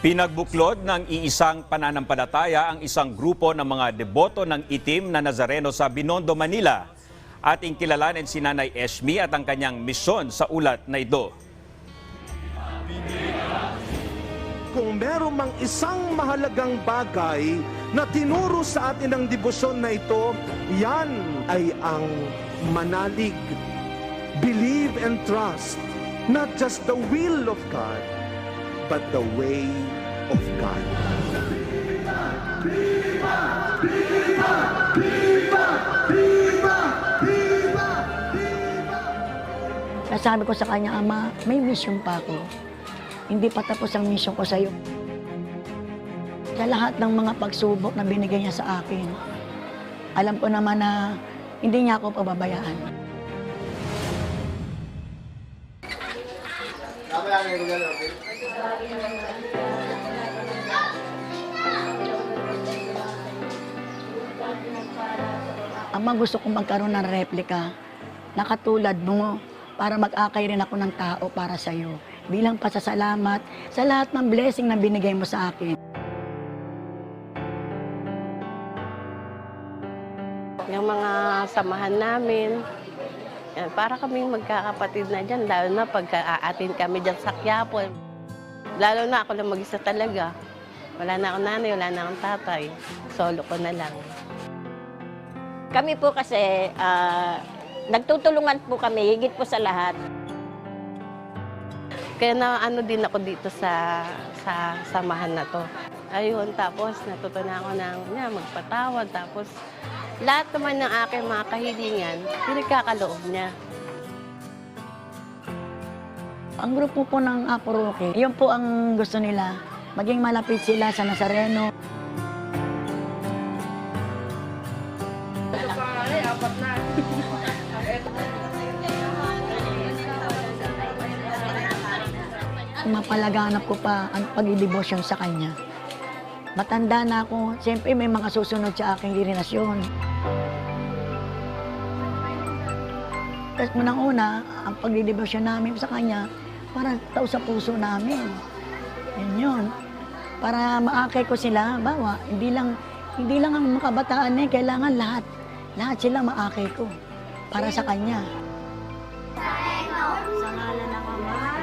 Pinagbuklod ng iisang pananampalataya ang isang grupo ng mga deboto ng itim na Nazareno sa Binondo, Manila. Ating kilalanin si Nanay Esmi at ang kanyang misyon sa ulat na ito. Kung meron mang isang mahalagang bagay na tinuro sa atin ng debosyon na ito, yan ay ang manalig. Believe and trust, not just the will of God, but the way of God. Nasabi ko sa kanya, Ama, may mission pa ako. Hindi pa tapos ang mission ko sa iyo. Sa lahat ng mga pagsubok na binigay niya sa akin, alam ko naman na hindi niya ako pababayaan. Ama, gusto kong magkaroon ng replika na katulad mo para mag-akay rin ako ng tao para sa iyo. Bilang pasasalamat sa lahat ng blessing na binigay mo sa akin. Yung mga samahan namin, yan, para kaming magkakapatid na dyan, lalo na pagka aatin kami dyan sa Quiapo. Lalo na ako lang mag-isa talaga. Wala na akong nanay, wala na akong tatay. Solo ko na lang. Kami po kasi, ah, nagtutulungan po kami, higit po sa lahat. Kaya na ano din ako dito sa sa samahan na to. Ayun, tapos natutunan ako ng na, magpatawad. Tapos lahat naman ng aking mga kahilingan, pinagkakaloob niya. Ang grupo po ng Apo Roque, yun po ang gusto nila. Maging malapit sila sa Nazareno. Mapalaganap ko pa ang pagdidebosyon sa kanya matanda na ako, siyempre may mga susunod sa aking lirinasyon. Tapos munang una, ang paglilibasyon namin sa kanya, para tao sa puso namin. Yun yun. Para maakay ko sila, bawa, hindi lang, hindi lang ang makabataan eh, kailangan lahat. Lahat sila maakay ko, para sa kanya. Sa ngalan ng Ama,